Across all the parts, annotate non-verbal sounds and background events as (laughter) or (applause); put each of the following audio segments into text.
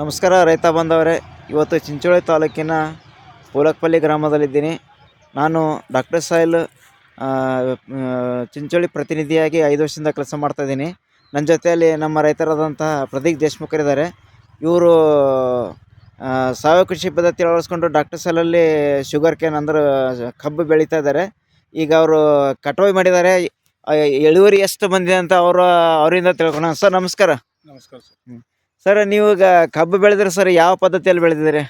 ನಮಸ್ಕಾರ ರೈತ ಬಂದವರೇ. ಇವತ್ತು ಚಿಂಚೋಳಿ ತಾಲೂಕಿನ ಪೂಲಕ್ಪಲ್ಲಿ ಗ್ರಾಮದಲ್ಲಿದ್ದೀನಿ. ನಾನು ಡಾಕ್ಟರ್ ಸಾಯಿಲ್ ಚಿಂಚೋಳಿ ಪ್ರತಿನಿಧಿಯಾಗಿ ಐದು ವರ್ಷದಿಂದ ಕೆಲಸ ಮಾಡ್ತಾಯಿದ್ದೀನಿ ನನ್ನ ಜೊತೆಯಲ್ಲಿ ನಮ್ಮ ರೈತರಾದಂತಹ ಪ್ರದೀಪ್ ದೇಶ್ಮುಖರಿದ್ದಾರೆ. ಇವರು ಸಾವಯವ ಕೃಷಿ ಪದ್ಧತಿ ಅಳವಡಿಸ್ಕೊಂಡು ಡಾಕ್ಟರ್ ಸಾಲಲ್ಲಿ ಶುಗರ್ ಕೇನ್ ಅಂದ್ರೆ ಕಬ್ಬು ಬೆಳೀತಾ ಇದ್ದಾರೆ. ಈಗ ಅವರು ಕಟಾವು ಮಾಡಿದ್ದಾರೆ. ಇಳುವರಿ ಎಷ್ಟು ಬಂದಿದೆ ಅಂತ ಅವರು ಅವರಿಂದ ತಿಳ್ಕೊಳ್ಳೋಣ. ಸರ್ ನಮಸ್ಕಾರ. ನಮಸ್ಕಾರ ಸರ್. ಸರ್ ನೀವು ಈಗ ಕಬ್ಬು ಬೆಳೆದ್ರೆ ಸರ್ ಯಾವ ಪದ್ಧತಿಯಲ್ಲಿ ಬೆಳೆದಿದ್ದೀರಿ?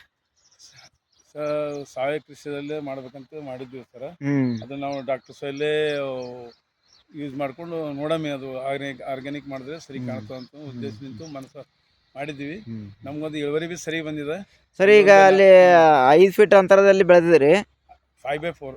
ಸರ್ ಸಾವಯವ ಕೃಷಿಯಲ್ಲೇ ಮಾಡ್ಬೇಕಂತ ಮಾಡಿದ್ವಿ ಸರ್. ಹ್ಮ್. ಅದು ನಾವು ಡಾಕ್ಟರ್ ಸೈಲೇ ಯೂಸ್ ಮಾಡ್ಕೊಂಡು ನೋಡಮ್ಮಿ ಅದು ಆರ್ಗ್ಯಾನಿಕ್ ಆರ್ಗ್ಯಾನಿಕ್ ಮಾಡಿದ್ರೆ ಸರಿ ಹ್ಮ್. ಕಾಣ್ತದೆ ಅಂತ ಉದ್ದೇಶ ನಿಂತು ಮನಸ್ಸು ಮಾಡಿದ್ವಿ ಹ್ಮ್. ನಮ್ಗೊಂದು ಇಳುವರಿ ಬಿ ಸರಿ ಬಂದಿದೆ. ಸರ್ ಈಗ ಅಲ್ಲಿ ಐದು ಫೀಟ್ ಅಂತರದಲ್ಲಿ ಬೆಳೆದಿದ್ದೀರಿ. Five by four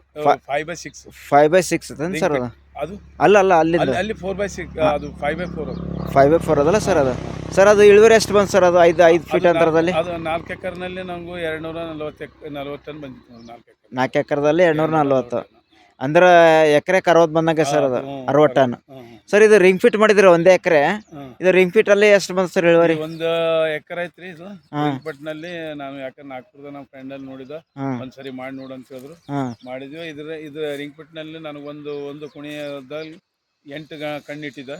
five by six five by six ಅದೇನು ಸರ್ ಅದು? ಅದು? ಅಲ್ಲ ಅಲ್ಲ ಅಲ್ಲಿ ಅಲ್ಲಿ ಫೋರ್ ಬೈ ಸಿಕ್ಸ್ ಅದು five by four five by four ಅದಲ್ಲ ಸರ್ ಅದು? ಸರ್ ಅದು ಇಳುವರಿ ಎಷ್ಟು ಬಂತು ಸರ್ ಅದು? ಐದು ಐದು ಫೀಟ್ ಅಂತರದಲ್ಲಿ? ಅದು ನಾಲ್ಕು ಎಕರ್ನಲ್ಲಿ ನಮಗೂ ಎರಡು ನೂರ ನಲ್ವತ್ತು ನಲ್ವತ್ತು ಟನ್ ಬಂದಿತ್ತು ನಾಲ್ಕು ಎಕರ್. ನಾಲ್ಕು ಎಕರೆದಲ್ಲಿ ಎರಡ್ನೂರ ನಲ್ವತ್ತು. ಅಂದ್ರೆ ಎಕರೆ ಅರವತ್ತು ಬಂದಂಗೆ ಸರ್ ಅದು ಅರವತ್ತು ಟನ್. ಸರ್ ಇದು ರಿಂಗ್ ಫಿಟ್ ಮಾಡಿದ್ರೆ ಒಂದೇ ಎಕರೆ? ಇದು ರಿಂಗ್ ಫಿಟ್ ಅಲ್ಲಿ ಎಷ್ಟು ಬಂತು ಸರ್ ಇಳುವರಿ? ಒಂದು ಎಕರೆ ಐತ್ರಿ ಇದು. ಬಟ್ನಲ್ಲಿ ನಾನು ಯಾಕಂದ್ರೆ ನಾಗ್ಪುರದ ನಮ್ಮ ಫ್ರೆಂಡ್ ಅಲ್ಲಿ ನೋಡಿದ ಒಂದ್ಸರಿ ಮಾಡಿ ನೋಡು ಅಂತ ಹೇಳಿದ್ರು. ಮಾಡಿದ್ವಿ. ಇದ್ರ ಇದು ರಿಂಗ್ನಲ್ಲಿ ನನಗೊಂದು ಒಂದು ಕುಣಿಯದಲ್ಲಿ ಎಂಟು ಕಣ್ಣಿಟ್ಟಿದ್ದ.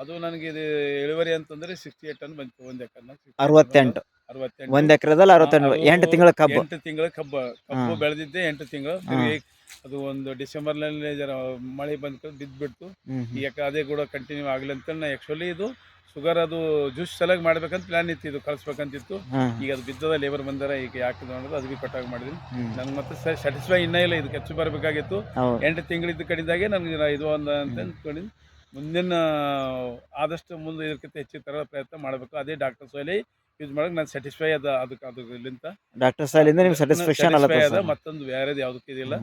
ಅದು ನನಗೆ ಇದು ಇಳುವರಿ ಅಂತಂದ್ರೆ ಸಿಕ್ಸ್ಟಿ ಏಟ್ ಟನ್ ಬಂತು ಒಂದ್ ಎಕರ್ನ ಅರವತ್ತೆಂಟು ಅರವತ್ತೆಂಟು. ಒಂದು ಎಕರೆದಲ್ಲಿ ಅರವತ್ತೆಂಟು ಎಂಟು ತಿಂಗಳ ಕಬ್ಬು. ಎಂಟು ತಿಂಗಳ ಕಬ್ಬು. ಕಬ್ಬು. ಬೆಳೆದಿದ್ದೆ ಎಂಟು ತಿಂಗಳು. ಅದು ಒಂದು ಡಿಸೆಂಬರ್ನಲ್ಲಿ ಜರ ಮಳೆ ಬಂದ ಬಿದ್ದ್ಬಿಡ್ತು ಹ್ಮ್ ಈ ಅದೇ ಕೂಡ ಕಂಟಿನ್ಯೂ ಆಗಲಿ ಅಂತ ನಾ ಆ್ಯಕ್ಚುಲಿ ಇದು ಶುಗರ್ ಅದು ಜ್ಯೂಸ್ ಸಲಗ್ ಮಾಡ್ಬೇಕಂತ ಪ್ಲಾನ್ ಇತ್ತು. ಇದು ಕಳಿಸ್ಬೇಕಂತಿತ್ತು. ಈಗ ಅದು ಬಿದ್ದದ ಲೇಬರ್ ಬಂದಾರ ಈಗ ಯಾಕೆ ಅನ್ನೋದು ಅದು ಬಿ ಕಟ್ಟಾಗಿ ಮಾಡಿದ್ವಿ. ನನ್ಗೆ ಮತ್ತೆ ಸರ್ ಸ್ಯಾಟಿಸ್ಫೈ ಇನ್ನೂ ಇಲ್ಲ. ಇದಕ್ಕೆ ಹೆಚ್ಚು ಬರಬೇಕಾಗಿತ್ತು. ಎಂಟು ತಿಂಗಳಿದ್ದ ಕಡಿದಾಗೆ ನನಗೆ ಇದು ಒಂದು ಅಂತ ಅಂದ್ಕೊಂಡಿದ್ದು ಮುಂದಿನ ಆದಷ್ಟು ಮುಂದೆ ಇದಕ್ಕಿಂತ ಹೆಚ್ಚು ತರ ಪ್ರಯತ್ನ ಮಾಡಬೇಕು. ಅದೇ ಡಾಕ್ಟರ್ ಸೋಲಿ ಯೂಸ್ ಮಾಡಕ್ಕೆ ನಾನು ಸ್ಯಾಟಿಸ್ಫೈ ಅದ ಅದಕ್ಕೆ ಅದರಿಂದ ಡಾಕ್ಟರ್ ಸಾಲಿಂದ ನಿಮ್ಗೆ ಸ್ಯಾಟಿಸ್ಫ್ಯಾಕ್ಷನ್ ಅಲ್ಲ ಅದ ಮತ್ತೊಂದು ಬೇರೆದು ಯಾವುದಕ್ಕೆ ಇದಿಲ್ಲ.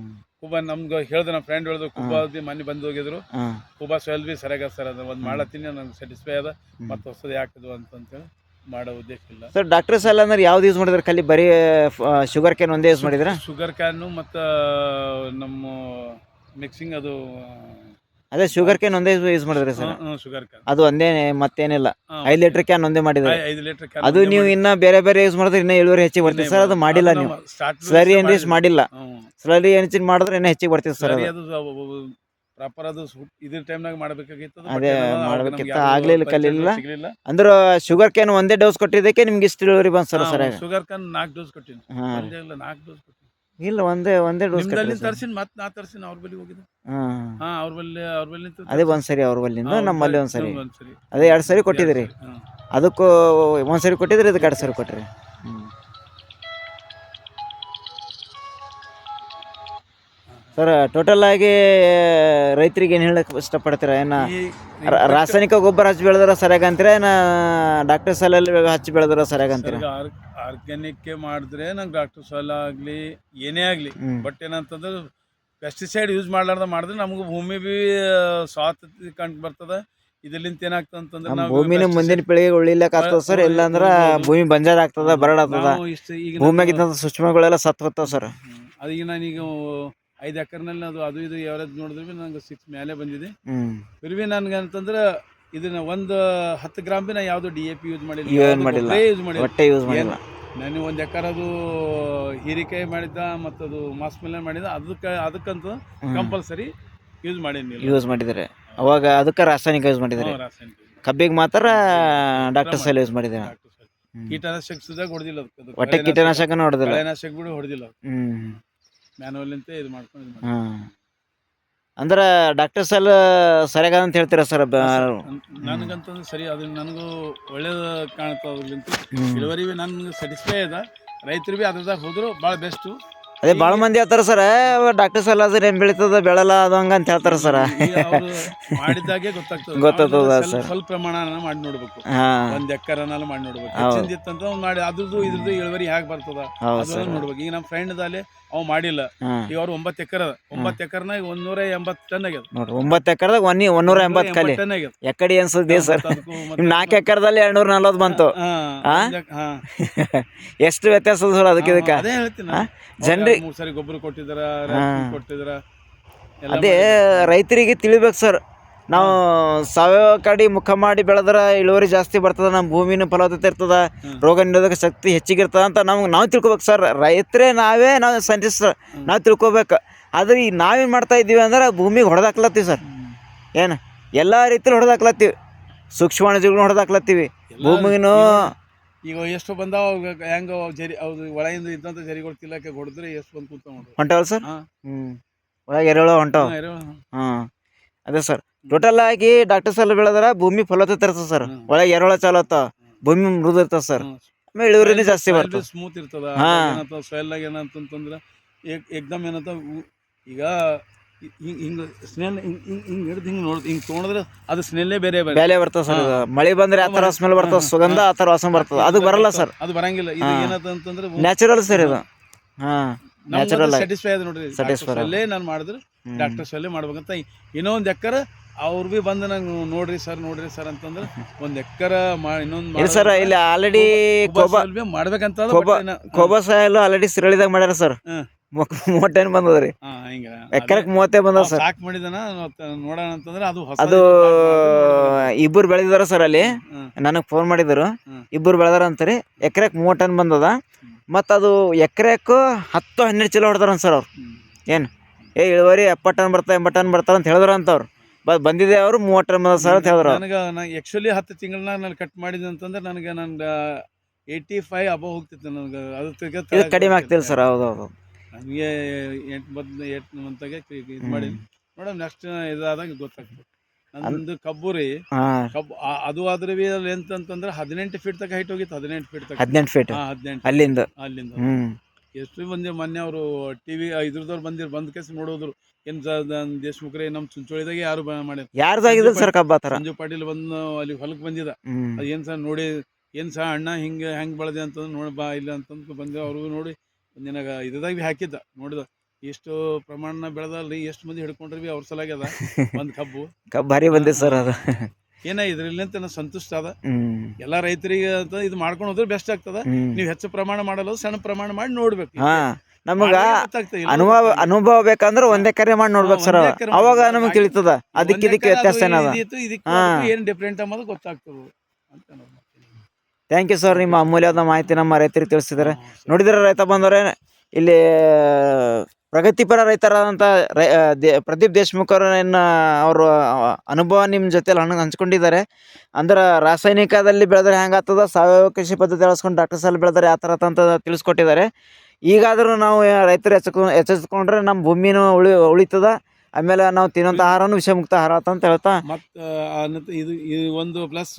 ಕುಬಾ ನಮ್ಗೆ ಹೇಳ್ದೆ ನಮ್ಮ ಫ್ರೆಂಡ್ ಹೇಳಿದ್ರು ಕುಬಾ ಬಿ ಮನೆ ಬಂದು ಹೋಗಿದ್ರು. ಕುಬ ಸೋಲ್ ಬಿ ಸರಿಯಾಗ ಸರ್ ಅದು ಒಂದು ಮಾಡತ್ತೀನಿ ನಂಗೆ ಸ್ಯಾಟಿಸ್ಫೈ ಅದ ಮತ್ತೆ ಮತ್ತು ಹೊಸದು ಯಾಕದು ಅಂತಂತೇಳಿ ಮಾಡೋ ಉದ್ದೇಶ ಇಲ್ಲ. ಸರ್ ಡಾಕ್ಟರ್ ಸಾಲ ಅಂದ್ರೆ ಯಾವ್ದು ಯೂಸ್ ಮಾಡಿದ್ರೆ ಖಾಲಿ ಬರೀ ಶುಗರ್ ಕ್ಯಾನ್ ಒಂದೇ ಯೂಸ್ ಮಾಡಿದ್ರೆ? ಶುಗರ್ ಕ್ಯಾನು ಮತ್ತು ನಮ್ಮ ಮಿಕ್ಸಿಂಗ್ ಅದು ಅದೇ ಶುಗರ್ ಕೇನ್ ಒಂದೇ ಯೂಸ್ ಮಾಡಿದ್ರಿ ಸರ್ ಶುಗರ್ ಕ್ಯಾನ್ ಅದು ಒಂದೇ ಮತ್ತೇನಿಲ್ಲ. ಐದು ಲೀಟರ್ ಕ್ಯಾನ್ ಒಂದೇ ಮಾಡಿದ್ರೆ ಐದು ಲೀಟರ್ ಅದು ನೀವು ಇನ್ನ ಬೇರೆ ಬೇರೆ ಯೂಸ್ ಮಾಡಿದ್ರೆ ಇನ್ನ ಇಳುವರಿ ಹೆಚ್ಚಿಗೆ ಬರ್ತೀವಿ ಸರ್ ಅದು ಮಾಡಿಲ್ಲ ನೀವು. ಸ್ಲರಿ ಏನ್ ಮಾಡಿಲ್ಲ. ಸ್ಲರಿ ಏನ್ ಮಾಡಿದ್ರೆ ಇನ್ನೂ ಹೆಚ್ಚಿಗೆ ಬರ್ತೀವಿ ಸರ್ ಅದು. ಅದು ಪ್ರಾಪರ್ ಅದು ಸು- ಇದ್ರ ಟೈಮ್ನಾಗ ಮಾಡ್ಬೇಕಾಗಿತ್ತು ಅದು, ಅದೇ but ಏನೋ ನಮ್ಗೆ ಮಾಡ್ಬೇಕಿತ್ತು, ಆಗ್ಲಿಲ್ಲ, ಕಲೀಲಿಲ್ಲ. ಅಂದ್ರೆ ಶುಗರ್ ಕ್ಯಾನ್ ಒಂದೇ ಡೋಸ್ ಕೊಟ್ಟಿದ್ದಕ್ಕೆ ನಿಮ್ಗೆ ಇಷ್ಟು ಇಳುವರಿ ಬಂತು ಸರ್ ಸರ್ ಶುಗರ್ ಕ್ಯಾನ್ ನಾಲ್ಕು ಡೋಸ್ ಕೊಟ್ಟಿನಿ. ನಾಲ್ಕು ಡೋಸ್ ಇಲ್ಲ ಒಂದೇ ಒಂದೇ ಡೋಸ್ ನಿಮ್ದಲ್ಲಿ ತರ್ಸಿನ್ ಮತ್ತೆ ನಾ ತರ್ಸಿನ ಅವ್ರ ಬಳಿ ಹೋಗಿದ್ದೆ. ಹಾಂ ಅವ್ರ ಬಳಿ ಅವ್ರ ಬಳಿ ನಿಂತು ಅದೇ ಒಂದ್ಸರಿ ಅವ್ರ ಬಲ್ಲಿಂದ ನಮ್ಮಲ್ಲಿ ಒಂದ್ ಒಂದ್ಸರಿ. ಸರಿ, ಒಂದ್ ಸರಿ. ಅದೇ ಎರಡು ಸರಿ ಕೊಟ್ಟಿದ್ರಿ ಅದಕ್ಕೆ ಒಂದ್ಸರಿ ಕೊಟ್ಟಿದ್ರಿ ಅದಕ್ಕೆ ಎರಡು ಸರಿ ಕೊಟ್ಟಿರಿ ಸರ್ ಟೋಟಲ್ ಆಗಿ ರೈತರಿಗೆ ಏನು ಹೇಳಕ್ ಇಷ್ಟಪಡ್ತೀರಾ? ಏನ ರಾಸಾಯನಿಕ ಗೊಬ್ಬರ ಹಚ್ಚಿ ಬೆಳೆದ್ರ ಸರಿಯಾಗ ಅಂತೀರಾ? ಏನ ಡಾಕ್ಟರ್ ಸಾಲಲ್ಲಿ ಹಚ್ಚಿ ಬೆಳೆದ್ರ ಸರಿಯಾಗ ಅಂತೀರಾ? ಆರ್ಗ್ಯಾನಿಕ್ ಮಾಡಿದ್ರೆ ನಂಗೆ ಡಾಕ್ಟರ್ ಸಾಲ ಆಗಲಿ ಏನೇ ಆಗಲಿ. ಬಟ್ ಏನಂತಂದ್ರೆ ಪೆಸ್ಟಿಸೈಡ್ ಯೂಸ್ ಮಾಡ್ಲಾರ್ದ ಮಾಡಿದ್ರೆ ನಮ್ಗೆ ಭೂಮಿ ಬಿ ಸ್ವಾತಂತ್ರ್ಯ ಕಂಡು ಬರ್ತದೆ. ಇದರಿಂದ ಏನಾಗ್ತದೆ ಅಂತಂದ್ರೆ ಭೂಮಿನ ಮುಂದಿನ ಪೀಳಿಗೆ ಉಳಿಲಕ್ ಆಗ್ತದ ಸರ್ ಇಲ್ಲಾಂದ್ರ ಭೂಮಿ ಬಂಜಾರ ಆಗ್ತದ ಬರಡ್ ಆಗ್ತದ. ನಾವು ಇಷ್ಟು ಈಗ ಭೂಮಿಯಾಗಿದ್ದ ಸೂಕ್ಷ್ಮಗಳೆಲ್ಲ ಸತ್ತು ಹೋಗ್ತಾವ ಸರ್ ಅದೀಗ ನಾನೀಗ ಐದು ಎಕರ್ನಲ್ಲಿ ಅದು ಅದು ಇದು ಯಾವ್ದು ನೋಡಿದ್ರೆ ಬಿ ನಂಗೆ ಸಿಕ್ಸ್ ಮೇಲೆ ಬಂದಿದೆ. ಫಿರ್ ಬಿ ನನ್ಗೆ ಅಂತಂದ್ರೆ ಇದನ್ನ ಒಂದು ಹತ್ತು ಗ್ರಾಮ್ ಬಿ ನಾ ಯಾವುದು ಡಿ ಎ ಪಿ ಯೂಸ್ ಮಾಡಿಲ್ಲ. ಯೂಸ್ ಮಾಡಿಲ್ಲ. ಯೂಸ್ ಮಾಡಿಲ್ಲ. ನಾನು ಒಂದು ಎಕರೆ ಅದು ಹೀರಿಕಾಯಿ ಮಾಡಿದ್ದ ಮತ್ತು ಅದು ಮಾಸ್ ಮೇಲೆ ಮಾಡಿದ ಅದಕ್ಕೆ ಅದಕ್ಕಂತ ಕಂಪಲ್ಸರಿ ಯೂಸ್ ಮಾಡೀನಿ ಯೂಸ್ ಮಾಡಿದರೆ. ಅವಾಗ ಅದಕ್ಕೆ ರಾಸಾಯನಿಕ ಯೂಸ್ ಮಾಡಿದ್ರೆ. ರಾಸಾಯನಿಕ ಕಬ್ಬಿಗೆ ಮಾತ್ರ ಡಾಕ್ಟರ್ ಸೈಲ್ ಯೂಸ್ ಸಾಹೇಬ್. ಕೀಟನಾಶಕ ಸುದಾಗ ಹೊಡೆದಿಲ್ಲ ಅದು ಒಟ್ಟೆ ಕಳೆನಾಶಕ- ಕೀಟನಾಶಕ ಬಿಡು ಹೊಡೆದಿಲ್ಲ. ಹ್ಮ್. ಮ್ಯಾನುವಲ್ ಅಂತ ಇದು ಮಾಡ್ಕೊಂಡು ಇದು ಅಂದ್ರೆ ಡಾಕ್ಟರ್ ಸಾಲ ಸರಿಯಾಗ ಅಂತ ಹೇಳ್ತೀರಾ ಸರ್? ನನಗಂತಂದ್ರೆ ಸರಿ ಅದು ನನಗೂ ಒಳ್ಳೇದು ಕಾಣುತ್ತೆ ಅದ್ರಲ್ಲಿಂತ. ಇಳುವರಿ ಬಿ ನನ್ಗೆ ಸ್ಯಾಟಿಸ್ಫೈ ಅದ ರೈತರು ಬಿ ಅದ್ರದಾಗ ಹೋದ್ರು ಭಾಳ ಬೆಸ್ಟು ಅದೇ ಭಾಳ ಮಂದಿ ಹೇಳ್ತಾರ ಸರ್ ಡಾಕ್ಟರ್ ಸಲ ಆದ್ರೆ ಏನ್ ಬೆಳೀತದ ಬೆಳಲ್ಲ ಅದು ಹಂಗ ಅಂತ ಹೇಳ್ತಾರ ಸರ್. ಮಾಡಿದಾಗೆ ಗೊತ್ತಾಗ್ತದೆ. (laughs) ಸರ್. ಸ್ವಲ್ಪ ಪ್ರಮಾಣ ಮಾಡಿ ನೋಡ್ಬೇಕು. ಒಂದ್ ಎಕ್ಕರನಾಲ ಮಾಡಿ ನೋಡ್ಬೇಕು. ಹೌದು. ಹೆಚ್ಚಿಂದ ಮಾಡಿ ಅದ್ರದ್ದು ಇದ್ರದ್ದು ಇಳುವರಿ ಹೇಗೆ ಬರ್ತದ ಅದನ್ನ ಸರ್. ನೋಡ್ಬೇಕು. ಈಗ ನಮ್ಮ ಫ್ರೆಂಡ್ ದಾಲೆ ಅವ್ ಮಾಡಿಲ್ಲ. ಈಗ ಅವ್ರು ಒಂಬತ್ತು ಎಕರೆ ಒಂಬತ್ ಒಂಬತ್ತು ಎಕರ್ನಾಗ ಒಂದೂರ ಎಂಬತ್ತು ಟನ್ ಆಗ್ಯದ. ನೋಡ್ರಿ ಒಂಬತ್ತು ಎಕರ್ದಾಗ ಒನ್ ಒಂದೂರ ಎಂಬತ್ತು ಕಲಿ ಎಕಡಿ ಅನ್ಸುತ್ತೆ ಸರ್. ನಾಲ್ಕು ಎಕರೆದಲ್ಲಿ ಎರಡ್ನೂರ ನಲ್ವತ್ತು ಬಂತು. (laughs) ಎಷ್ಟು ವ್ಯತ್ಯಾಸ ಅದ ಸರ್ ಅದಕ್ಕೆ ಇದಕ್ಕೆ? ಅದೇ ಮೂರ್ ಸರಿ ಗೊಬ್ಬರ ಕೊಟ್ಟಿದಾರ ರೇಷನ್ ಕೊಟ್ಟಿದಾರ ಎಲ್ಲ ಅದೇ ರೈತರಿಗೆ ತಿಳಿಬೇಕು ಸರ್. ನಾವು ಸಾವಯವ ಕಡೆ ಮುಖ ಮಾಡಿ ಬೆಳೆದ್ರೆ ಇಳುವರಿ ಜಾಸ್ತಿ ಬರ್ತದ ನಮ್ಮ ಭೂಮಿನ ಫಲವತ್ತತೆ ಇರ್ತದ ರೋಗ ನಿರೋಧಕ ಶಕ್ತಿ ಹೆಚ್ಚಿಗಿರ್ತದ ಅಂತ ನಮ್ಗೆ ನಾವು ತಿಳ್ಕೊಬೇಕು ಸರ್. ರೈತರೇ ನಾವೇ ನಾವು ಸೈಂಟಿಸ್ಟ್ ನಾವು ತಿಳ್ಕೊಬೇಕು. ಆದ್ರೆ ಈ ನಾವೇನು ಮಾಡ್ತಾ ಇದ್ದೀವಿ ಅಂದ್ರೆ ಭೂಮಿಗೆ ಹೊಡೆದಾಕ್ಲತ್ತೀವಿ ಸರ್. ಏನು? ಎಲ್ಲ ರೀತಿಲಿ ಹೊಡೆದಾಕ್ಲತ್ತೀವಿ. ಸೂಕ್ಷ್ಮಾಣುಜೀವಿಗಳನ್ನ ಹೊಡೆದಾಕ್ಲತ್ತೀವಿ. ಭೂಮಿಗೂ ಭೂಮಿನೂ ಈಗ ಎಷ್ಟು ಬಂದಾವ ಹೆಂಗ ಜರಿ ಅವ್ರು ಒಳಗಿಂದ ಇದ್ದಂತ ಜರಿಗಳು ತಿಲ್ಲಕ್ಕೆ ಹೊಡೆದ್ರೆ ಎಷ್ಟು ಬಂದು ಕೂತ ನೋಡ್ರಿ ಹೊಂಟವಲ್ಲ ಸರ್? ಹ್ಮ್. ಹ್ಞೂ ಒಳಗೆ ಎರೆಹುಳ ಹೊಂಟವ. ಹಾ, ಅದೇ ಸರ್. ಟೋಟಲ್ ಆಗಿ ಡಾಕ್ಟರ್ ಸಲ್ ಬೆಳೆದ್ರೆ ಭೂಮಿ ಫಲವತ್ತತೆ ಇರ್ತದೆ ಸರ್. ಒಳಗೆ ಎರೆಹುಳ ಚಾಲು ಭೂಮಿ ಮೃದು ಇರ್ತದೆ ಸರ್. ಆಮೇಲೆ ಇಳುವರಿನೂ ಜಾಸ್ತಿ ಬರ್ತದೆ. ಸ್ಮೂತ್ ಇರ್ತದ. ಹಾ. ಏನಂತ ಸೊಯಲ್ನಾಗ ಏನಂತಂದ್ರೆ ಏಕ್ದಮ್ ಏನಂತ ಈಗ ಹಿಂಗ್ ಹಿಂಗ್ ಸ್ಮೆಲ್ ಹಿಂಗೆ ಹಿಂಗ್ ಹಿಂಗ್ ಹಿಡ್ದು ಹಿಂಗೆ ನೋಡಿದ್ ಹಿಂಗ್ ತೊಗೊಂಡ್ರೆ ಅದು ಸ್ಮೆಲ್ಲೇ ಬೇರೆ ಬೇರೆ. ಬೇಲೆ ಬರ್ತದೆ ಸರ್. ಮಳೆ ಬಂದ್ರೆ ಆ ಥರ ಸ್ಮೆಲ್ ಬರ್ತದೆ ಸುಗಂಧ ಆ ಥರ ವಾಸನೆ ಬರ್ತದೆ. ಅದು ಬರಲ್ಲ ಸರ್. ಅದು ಬರಂಗಿಲ್ಲ. ಇದು ಏನದ ಅಂತಂದ್ರೆ ನ್ಯಾಚುರಲ್ ಸರ್ ಇದು. ಹಾಂ. ನ್ಯಾಚುರಲ್ ಸ್ಯಾಟಿಸ್ಫೈ ಅದ ನೋಡ್ರಿ. ಸ್ಯಾಟಿಸ್ಫೈ ಅಲ್ಲೇ ನಾನು ಮಾಡಿದ್ರೆ ಡಾಕ್ಟರ್ಸ್ ಅಲ್ಲೇ ಮಾಡ್ಬೇಕಂತ ಇನ್ನೊಂದು ಎಕ್ಕರ ಅವ್ರು ಬಿ ಬಂದು ನಂಗೆ ನೋಡ್ರಿ ಸರ್ ನೋಡ್ರಿ ಸರ್ ಅಂತಂದ್ರೆ ಒಂದು ಎಕ್ಕರ ಇನ್ನೊಂದು ಸರ್ ಇಲ್ಲಿ ಆಲ್ರೆಡಿ ಕೋಬಾ ಮಾಡ್ಬೇಕಂತ ಕೋಬಾ- ಸಾಯಲ್ ಆಲ್ರೆಡಿ ಸಿರಳಿದಾಗ ಮಾಡ್ಯಾರ ಸರ್. (laughs) ಮೂವತ್ತೇನು ಬಂದದ್ರಿ? ಹಾ, ಹಿಂಗ. ಎಕರೆಕ್ ಮೂವತ್ತೇ ಬಂದದ ಸರ್. ಸಾಕ್ ಮಾಡಿದನ ಮತ್ತ ನೋಡೋಣ ಅಂತಂದ್ರೆ ಅದು ಹೊಸ ಅದು ಇಬ್ಬರು ಬೆಳೆದಿದಾರ ಸರ್ ಅಲ್ಲಿ. ಹ್ಮ್. ನನಗೆ ಫೋನ್ ಮಾಡಿದ್ರು. ಹ್ಮ್. ಇಬ್ಬರು ಬೆಳೆದಾರ ಅಂತಾರೆ. ಎಕರೆಕ್ ಮೂವತ್ತು ಟನ್ ಬಂದದ ಮತ್ತು ಅದು ಎಕರೆಕ್ ಹತ್ತು ಹನ್ನೆರಡು ಚೀಲ ಹೊಡ್ತಾರ ಸರ್ ಅವ್ರು. ಹ್ಮ್. ಏನು? ಏ ಇಳುವರಿ ಎಪ್ಪತ್ತು ಟನ್ ಬರ್ತಾ ಎಂಬತ್ತು ಟನ್ ಬರ್ತಾರ ಅಂತ ಹೇಳಿದ್ರು ಅಂತ ಅವ್ರು. ಬ ಬಂದಿದೆ ಅವರು ಮೂವತ್ತು ಟನ್ ಬಂದ ಸರ್ ಅಂತ ಹೇಳಿದ್ರು ನನಗೆ ನನಗ ಆಕ್ಚುಲಿ ಹತ್ತು ತಿಂಗಳನ್ನ ನಾನು ಕಟ್ ಮಾಡಿದೆ ಅಂತಂದ್ರೆ ನನಗೆ ನನ್ನ ಏಯ್ಟಿ ಫೈವ್ ಅಬೋ ಹೋಗ್ತಿತ್ತು ನನಗೆ. ಅದು ಇದು ಕಡಿಮೆ ಆಗ್ತಿಲ್ಲ ಸರ್ ಹೌದು ಹೌದು ನನಗೆ ಎಂಟು ಬದ್ ಎಂಟು ಮಂತಾಗೆ ಇದು ಮಾಡಿ ನೋಡೋಣ ನೆಕ್ಸ್ಟ್ ಇದಾದಾಗ ಗೊತ್ತಾಗ್ತದೆ. ನಂದು ಕಬ್ಬು ರೀ ಕಬ್ಬು ಆ- ಅದು ಆದ್ರೆ ಬಿ ಅಲ್ಲಿ ಎಂತಂತಂದ್ರೆ ಹದಿನೆಂಟು ಫೀಟ್ ತನಕ ಹೈಟ್ ಹೋಗಿತ್ತು ಹದಿನೆಂಟು ಫೀಟ್ ತನಕ. ಹದಿನೆಂಟು ಫೀಟ್ ಹಾ ಹದಿನೆಂಟು ಅಲ್ಲಿಂದ. ಅಲ್ಲಿಂದ. ಎಷ್ಟು ಮಂದಿ ಮೊನ್ನೆ ಅವರು ಟಿವಿ ಇದ್ರದವ್ರು ಬಂದಿರ್ ಬಂದ್ ಕೇಸ್ ನೋಡೋದ್ರು. ಏನ್ ದೇಶಮುಖ್ರೆ ನಮ್ಮ ಚುಂಚೋಳಿದಾಗೆ ಯಾರು ಮಾಡ್ಯಾರ ಯಾರ್ದಾಗಿದ್ರು ಸರ್ ಕಬ್ಬ ಆ ಥರ. ಸಂಜು ಪಾಟೀಲ್ ಬಂದು ಅಲ್ಲಿ ಹೊಲಕ್ ಬಂದಿದ. ಅದು ಏನು ಸಹ ನೋಡಿ ಏನ್ ಸಹ ಅಣ್ಣ ಹಿಂಗ ಹೆಂಗ್ ಬೆಳೆದೆ ಅಂತಂದು ನೋಡಿ ಬಾ ಇಲ್ಲ ಅಂತಂದು ಬಂದೆ. ಅವ್ರಿಗೂ ನೋಡಿ ನಿನಗೆ ಇದ್ದಾಗ ಭೀ ಹಾಕಿದ್ದ. ನೋಡಿದ ಎಷ್ಟು ಪ್ರಮಾಣ ಬೆಳೆದಲ್ರಿ ಎಷ್ಟು ಮಂದಿ ಹಿಡ್ಕೊಂಡ್ರಿ ಭೀ ಅವ್ರ ಸಲಾಗಿ ಅದ ಒಂದು ಕಬ್ಬು. ಕಬ್ಬು ಭಾರಿ ಬಂದೆ ಸರ್ ಅದು. ಏನ ಇದ್ರಲ್ಲಿ ಅಂತ ನಾನು ಸಂತುಷ್ಟ ಅದ. ಎಲ್ಲಾ ರೈತರಿಗೆ ಅಂತ ಇದು ಮಾಡ್ಕೊಂಡು ಹೋದ್ರೆ ಬೆಸ್ಟ್ ಆಗ್ತದ. ನೀವು ಹೆಚ್ಚು ಪ್ರಮಾಣ ಮಾಡಲ್ಲ ಸಣ್ಣ ಪ್ರಮಾಣ ಮಾಡಿ ನೋಡ್ಬೇಕು. ನಮಗ ಅನುಭವ ಅನುಭವ ಬೇಕಂದ್ರೆ ಒಂದೇ ಕರೆ ಮಾಡಿ ನೋಡ್ಬೇಕು ಸರ್ ಅವಾಗ. ನಮಗೆ ತಿಳಿತದ. ಅದಕ್ಕೆ ಇದಕ್ಕೆ ವ್ಯತ್ಯಾಸ ಏನದ? ಏನ್ ಡಿಫ್ರೆಂಟ್ ಅನ್ನೋದು ಗೊತ್ತಾಗ್ತದೆ. ಅಂತ. ಥ್ಯಾಂಕ್ ಯು ಸರ್ ನಿಮ್ಮ ಅಮೂಲ್ಯವಾದ ಮಾಹಿತಿ ನಮ್ಮ ರೈತರಿಗೆ ತಿಳಿಸಿದ್ದಾರೆ. ನೋಡಿದರೆ ರೈತ ಬಂದವರೇ ಇಲ್ಲಿ ಪ್ರಗತಿಪರ ರೈತರಾದಂಥ ರೈ ದೇ ಪ್ರದೀಪ್ ದೇಶ್ಮುಖ್ ಅವರನ್ನ ಅವರು ಅನುಭವ ನಿಮ್ಮ ಜೊತೆಲಿ ಹಣ್ಣು ಹಂಚ್ಕೊಂಡಿದ್ದಾರೆ. ಅಂದ್ರೆ ರಾಸಾಯನಿಕದಲ್ಲಿ ಬೆಳೆದ್ರೆ ಹೆಂಗಾಗ್ತದ ಸಾವಯವ ಕೃಷಿ ಪದ್ಧತಿ ಅಳಿಸ್ಕೊಂಡು ಡಾಕ್ಟರ್ ಸಾಲ್ ಬೆಳೆದ್ರೆ ಯಾವ ಥರ ಅಂತ ತಿಳಿಸ್ಕೊಟ್ಟಿದ್ದಾರೆ. ಈಗಾದರೂ ನಾವು ರೈತರು ಎಚ್ಚೆತ್ಕೊ ಎಚ್ಚೆತ್ಕೊಂಡ್ರೆ ನಮ್ಮ ಭೂಮಿನೂ ಉಳಿ ಉಳಿತದ. ಆಮೇಲೆ ನಾವು ತಿನ್ನೋಂಥ ಆಹಾರನೂ ವಿಷಮುಕ್ತ ಆಹಾರ ಅಂತ ಹೇಳ್ತಾ ಮತ್ತು ಇದು ಇದು ಒಂದು ಪ್ಲಸ್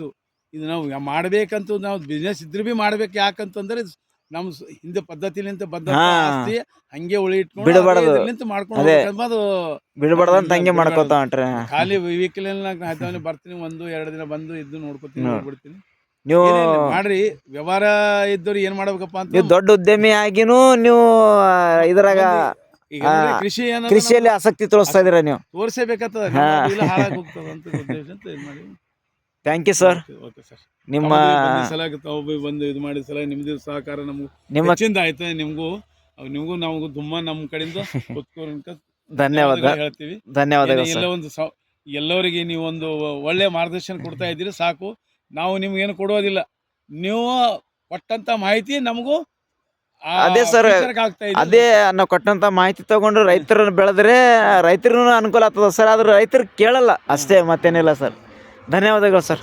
ಇದು ನಾವು ಮಾಡಬೇಕಂತ ನಾವು ಬಿಸ್ನೆಸ್ ಇದ್ರೆ ಬಿ ಮಾಡ್ಬೇಕು ಯಾಕಂತಂದ್ರೆ ನಮ್ಮ ಹಿಂದೆ ಪದ್ಧತಿಲಿಂತ ಬಂದ. ಆಸ್ತಿ ಹಂಗೆ ಉಳಿ ಇಟ್ಕೊಂಡು ಬಿಡಬಾರ್ದು. ಅದೇ ಮಾಡ್ಕೊಂಡು ಅದೇ. ಬಿಡಬಾರ್ದಂತ ಹಂಗೆ ಮಾಡ್ಕೋತ ಹೊಂಟ್ರೆ ಖಾಲಿ ವೆಹಿಕಲ್ ಬರ್ತೀನಿ ಒಂದು ಎರಡು ದಿನ ಬಂದು ಇದ್ದು ನೋಡ್ಕೊತೀನಿ ಹ್ಮ್. ಹೋಗ್ಬಿಡ್ತೀನಿ ನೀವು ಮಾಡ್ರಿ ವ್ಯವಹಾರ ಇದ್ದವ್ರು ಏನ್ ಮಾಡ್ಬೇಕಪ್ಪ ಅಂತ ನೀವು ದೊಡ್ಡ ಉದ್ಯಮಿ ಆಗಿನೂ ನೀವು ಆ, ಇದ್ರಾಗ ಈಗ ಅಂದ್ರೆ ಆ, ಕೃಷಿ ಕೃಷಿಯಲ್ಲಿ ಆಸಕ್ತಿ ತೋರಿಸ್ತಾ ಇದೀರ ನೀವು ತೋರಿಸಬೇಕಾಗ್ತದ ತೋರ್ಸೇಬೇಕಾಗ್ತದ ಹಾ. ಇಲ್ಲ ಹಾಳಾಗಿ ಹೋಗ್ತದ ಅಂತ ಉದ್ದೇಶ ಅಂತ ಇದು ಮಾಡಿ thank you sir okay sir ನಿಮ್ಮ ಸಲ ತಾವು ಬಿ ಬಂದು ಇದು ಮಾಡಿದ ಸಲ ನಿಮ್ದು ಸಹಕಾರ ನಮ್ಗೆ ನಿಮ್ಮ ಚಿಂದ ಆಯ್ತು ನಿಮ್ಗೂ ನಿಮಗೂ ನಿಮ್ಗೂ ತುಂಬಾ ನಮ್ಮ ಕಡೆಯಿಂದ ಒತ್ಕೋರಂತ ಧನ್ಯವಾದ. ಹೇಳ್ತೀವಿ. ಧನ್ಯವಾದ ಎಲ್ಲ ಒಂದು ಎಲ್ಲರಿಗೆ ನೀವು ಒಂದು ಒಳ್ಳೆ ಮಾರ್ಗದರ್ಶನ ಕೊಡ್ತಾ ಇದ್ದೀರಿ ಸಾಕು. ನಾವು ನಿಮ್ಗೆ ಏನು ಕೊಡೋದಿಲ್ಲ. ನೀವು ಕೊಟ್ಟಂತ ಮಾಹಿತಿ ನಮಗೂ ಅದೇ ಸರ್. ಅದೇ ನಾವು ಕೊಟ್ಟಂತ ಮಾಹಿತಿ ತಗೊಂಡು ರೈತರನ್ನ ಬೆಳೆದ್ರೆ ರೈತರನ್ನು ಅನುಕೂಲ ಆಗ್ತದ ಸರ್ ಆದ್ರೆ ರೈತರು ಕೇಳಲ್ಲ. ಅಷ್ಟೇ ಮತ್ತೇನಿಲ್ಲ ಸರ್ ಧನ್ಯವಾದಗಳು ಸರ್.